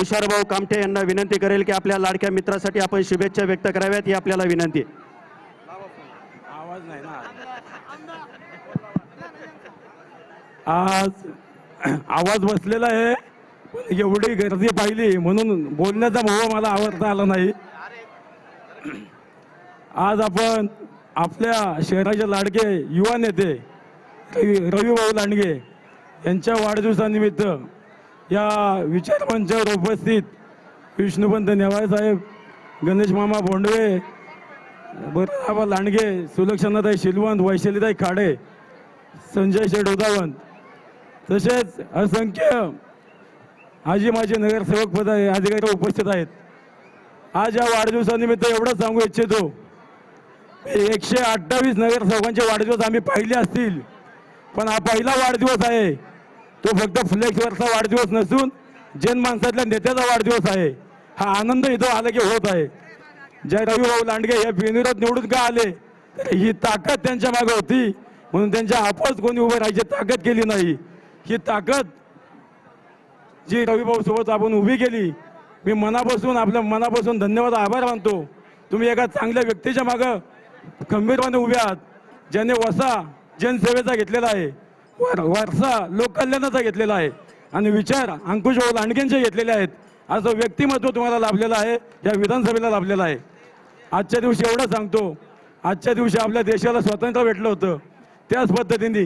तुषारभाऊ कामठे यांना विनंती करेल की आपल्या लाडक्या मित्रासाठी आपण शुभेच्छा व्यक्त कराव्यात ही आपल्याला विनंती. आवाज नाही ना. आज आवाज बसलेला आहे पण एवढी गर्दी पाहिली म्हणून बोलण्याचा मोह मला आवडता आला नाही. आज आपण आपल्या शहराचे लाडके युवा नेते रवी रविभाऊ लांडगे यांच्या वाढदिवसानिमित्त या विचार मंचावर उपस्थित विष्णुपंत नेवाळे साहेब गणेश मामा भोंडवे बरं लांडगे सुलक्षणाताई शिलवंत वैशालीताई खाडे संजय शेठ उदावंत तसेच असंख्य आजी माझे नगरसेवक पद अधिकारी उपस्थित आहेत. आज या वाढदिवसानिमित्त एवढंच सांगू इच्छितो एकशे अठ्ठावीस नगरसेवकांचे वाढदिवस आम्ही पाहिले असतील पण हा पहिला वाढदिवस आहे. तो फक्त फ्लेक्सवरचा वाढदिवस नसून जनमानसातल्या नेत्याचा वाढदिवस आहे. हा आनंद इथं आला की होत आहे. जय रविभाऊ लांडगे हे बिनविरोध निवडून का आले? तर ही ताकद त्यांच्या मागे होती. म्हणून त्यांच्या आपच कोणी उभे राहायची ताकद केली नाही. ही ताकद जी रविभाऊ सोबत आपण उभी केली मी मनापासून आपल्या मनापासून धन्यवाद आभार मानतो. तुम्ही एका चांगल्या व्यक्तीच्या मागं खंबीरपणे उभे आहात ज्याने वसा जनसेवेचा घेतलेला आहे. वारसा लोककल्याणाचा घेतलेला आहे. आणि विचार अंकुश लांडगेंचे घेतलेले आहेत. असं व्यक्तिमत्व तुम्हाला लाभलेलं आहे या विधानसभेला लाभलेलं आहे. आजच्या दिवशी एवढं सांगतो आजच्या दिवशी आपल्या देशाला स्वातंत्र्य भेटलं होतं. त्याच पद्धतीने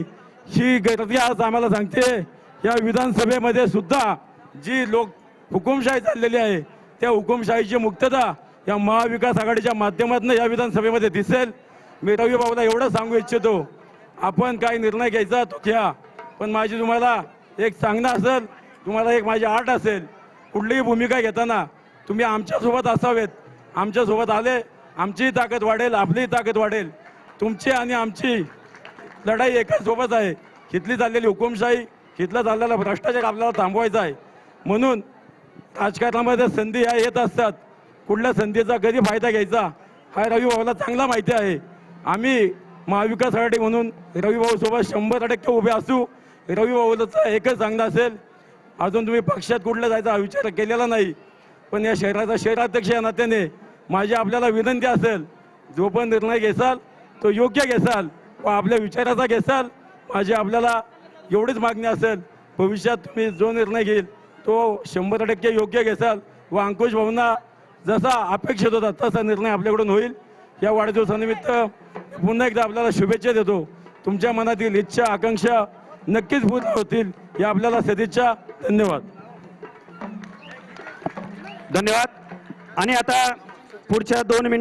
ही गर्दी आज आम्हाला सांगते या विधानसभेमध्ये सुद्धा जी लोक हुकुमशाही चाललेली आहे त्या हुकुमशाहीची मुक्तता या महाविकास आघाडीच्या माध्यमातून या विधानसभेमध्ये दिसेल. मी रवी भाऊला एवढं सांगू इच्छितो आपण काय निर्णय घ्यायचा तो घ्या. पण माझी तुम्हाला एक सांगणं असेल तुम्हाला एक माझी आठ असेल. कुठलीही भूमिका घेताना तुम्ही आमच्यासोबत असावेत. आमच्यासोबत आले आमचीही ताकद वाढेल आपलीही ताकद वाढेल. तुमची आणि आमची लढाई एकाचसोबत आहे. हिथली चाललेली हुकुमशाही हिथला चाललेला भ्रष्टाचार आपल्याला थांबवायचा आहे. म्हणून राजकारणामध्ये संधी ह्या येत असतात. कुठल्या संधीचा कधी फायदा घ्यायचा हा रविभाऊला चांगला माहिती आहे. आम्ही महाविकास आघाडी म्हणून रविभाऊसोबत शंभर टक्के उभे असू रविभाऊचं एकच सांगणं असेल अजून तुम्ही पक्षात कुठला जायचा हा विचार केलेला नाही. पण या शहराचा शहराध्यक्ष या नात्याने माझी आपल्याला विनंती असेल जो पण निर्णय घेसाल तो योग्य घेसाल व आपल्या विचाराचा घेसाल माझी आपल्याला एवढीच मागणी असेल भविष्यात तुम्ही जो निर्णय घेईल तो शंभर टक्के योग्य घेसाल व अंकुश भाऊंना जसा अपेक्षित होता तसा निर्णय आपल्याकडून होईल. या वाढदिवसानिमित्त पुन्हा एकदा आपल्याला शुभेच्छा देतो. तुमच्या मनातील इच्छा आकांक्षा नक्कीच पूर्ण होतील. या आपल्याला सदिच्छा. धन्यवाद. धन्यवाद. आणि आता पुढच्या दोन मिनिट